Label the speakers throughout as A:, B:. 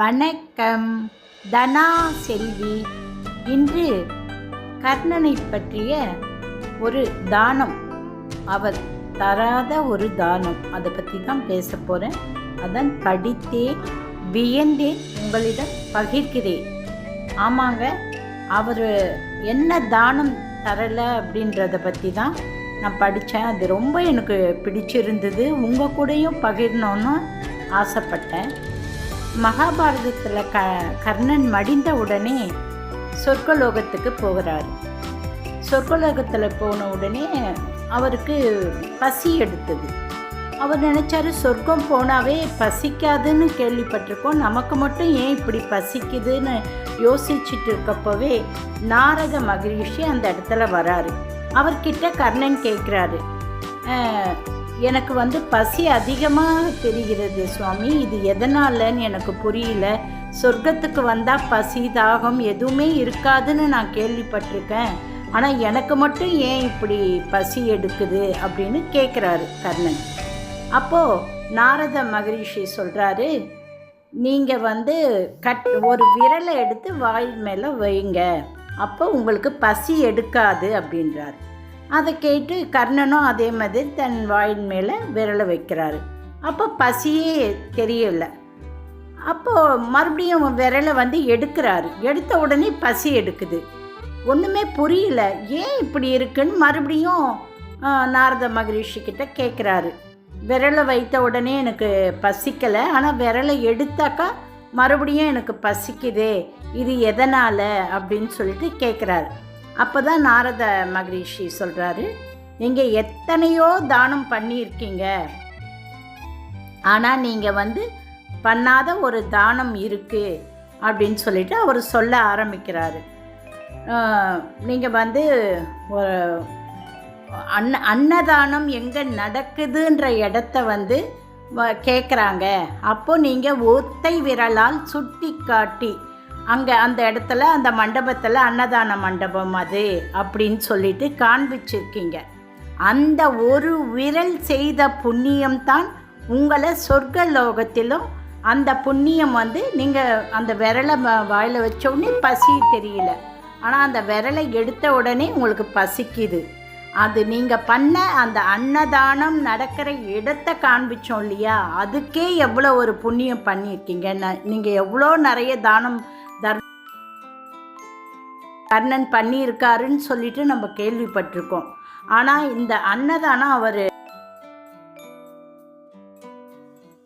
A: வணக்கம். தனா செல்வி. இன்று கர்ணனை பற்றிய ஒரு தானம். அவர் தராத ஒரு தானம். அதை பற்றி தான் பேச போகிறேன் அதான் படித்தே வியந்தே உங்களிடம் பகிர்கிறேன். ஆமாங்க அவர் என்ன தானம் தரலை அப்படின்றத பற்றி தான் நான் படித்தேன் அது ரொம்ப எனக்கு பிடிச்சிருந்தது. உங்கள் கூடயும் பகிரணும்னு ஆசைப்பட்டேன். மகாபாரதத்தில் க கர்ணன் மடிந்த உடனே சொர்க்கலோகத்துக்கு போகிறார். சொர்க்கலோகத்தில் போன உடனே அவருக்கு பசி எடுத்தது. அவர் நினச்சாரு சொர்க்கம் போனாவே பசிக்காதுன்னு கேள்விப்பட்டிருக்கோம். நமக்கு மட்டும் ஏன் இப்படி பசிக்குதுன்னு யோசிச்சுட்டு இருக்கப்பவே நாரக மகிழ்ச்சி அந்த இடத்துல வராரு. அவர்கிட்ட கர்ணன் கேட்குறாரு எனக்கு வந்து பசி அதிகமாக தெரிகிறது சுவாமி. இது எதனாலன்னு எனக்கு புரியல. சொர்க்கத்துக்கு வந்தால் பசி தாகம் எதுவுமே இருக்காதுன்னு நான் கேள்விப்பட்டிருக்கேன். ஆனால் எனக்கு மட்டும் ஏன் இப்படி பசி எடுக்குது அப்படின்னு கேட்குறாரு கர்ணன். அப்போது நாரத மகரிஷி சொல்கிறாரு நீங்கள் வந்து கட் ஒரு விரலை எடுத்து வாய் மேலே வைங்க அப்போ உங்களுக்கு பசி எடுக்காது அப்படின்றார். அதை கேட்டு கர்ணனும் அதே மாதிரி தன் வாயின் மேலே விரலை வைக்கிறாரு. அப்போ பசியே தெரியல. அப்போது மறுபடியும் விரலை வந்து எடுக்கிறாரு. எடுத்த உடனே பசி எடுக்குது. ஒன்றுமே புரியல. ஏன் இப்படி இருக்குன்னு மறுபடியும் நாரத மகரிஷி கிட்ட கேட்குறாரு விரலை வைத்த உடனே எனக்கு பசிக்கலை. ஆனால் விரலை எடுத்தாக்கா மறுபடியும் எனக்கு பசிக்குதே. இது எதனால்? அப்படின்னு சொல்லிட்டு கேட்குறாரு அப்போ தான் நாரத மகரிஷி சொல்கிறாரு நீங்கள் எத்தனையோ தானம் பண்ணியிருக்கீங்க. ஆனால் நீங்கள் வந்து பண்ணாத ஒரு தானம் இருக்குது அப்படின்னு சொல்லிட்டு அவர் சொல்ல ஆரம்பிக்கிறாரு. நீங்கள் வந்து ஒரு அன்ன அன்னதானம் எங்கே நடக்குதுன்ற இடத்த வந்து கேட்குறாங்க அப்போது நீங்கள் ஒத்தை விரலால் சுட்டி காட்டி அங்கே அந்த இடத்துல அந்த மண்டபத்தில் அன்னதான மண்டபம் அது அப்படின்னு சொல்லிட்டு காண்பிச்சிருக்கீங்க. அந்த ஒரு விரல் செய்த புண்ணியம்தான் உங்களை சொர்க்க லோகத்திலும் அந்த புண்ணியம் வந்து நீங்கள் அந்த விரலை வாயில் வச்ச உடனே பசி தெரியல. ஆனால் அந்த விரலை எடுத்த உடனே உங்களுக்கு பசிக்குது. அது நீங்கள் பண்ண அந்த அன்னதானம் நடக்கிற இடத்த காண்பிச்சோம் இல்லையா? அதுக்கே எவ்வளோ ஒரு புண்ணியம் பண்ணியிருக்கீங்க நீங்கள் எவ்வளோ நிறைய தானம் கர்ணன் பண்ணியிருக்காருன்னு சொல்லிட்டு நம்ம கேள்விப்பட்டிருக்கோம். ஆனால் இந்த அன்னதானம் அவர்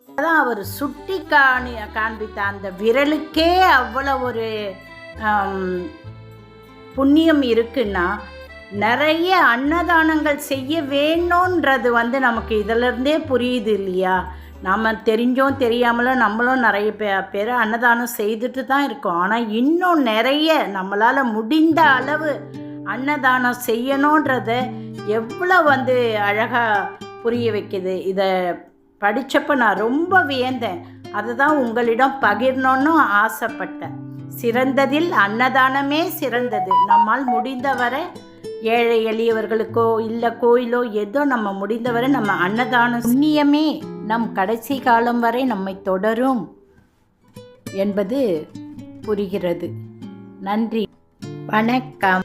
A: தான் அவர் சுட்டி காணி காண்பித்த அந்த விரலுக்கே அவ்வளோ ஒரு புண்ணியம் இருக்குன்னா நிறைய அன்னதானங்கள் செய்ய வேணுன்றது வந்து நமக்கு இதிலிருந்தே புரியுது இல்லையா? நம்ம தெரிஞ்சோம் தெரியாமலும் நம்மளும் நிறைய பே பேர் அன்னதானம் செய்துட்டு தான் இருக்கோம். ஆனால் இன்னும் நிறைய நம்மளால் முடிந்த அளவு அன்னதானம் செய்யணுன்றத எவ்வளோ வந்து அழகாக புரிய வைக்குது. இதை படித்தப்போ நான் ரொம்ப வியந்தேன். அதை தான் உங்களிடம் பகிரணும்னு ஆசைப்பட்டேன். சிறந்ததில் அன்னதானமே சிறந்தது. நம்மால் முடிந்தவரை ஏழை எளியவர்களுக்கோ இல்லை கோயிலோ ஏதோ நம்ம முடிந்தவரை நம்ம அன்னதானம் புண்ணியமே நம் கடைசி காலம் வரை நம்மை தொடரும் என்பது புரிகிறது. நன்றி. வணக்கம்.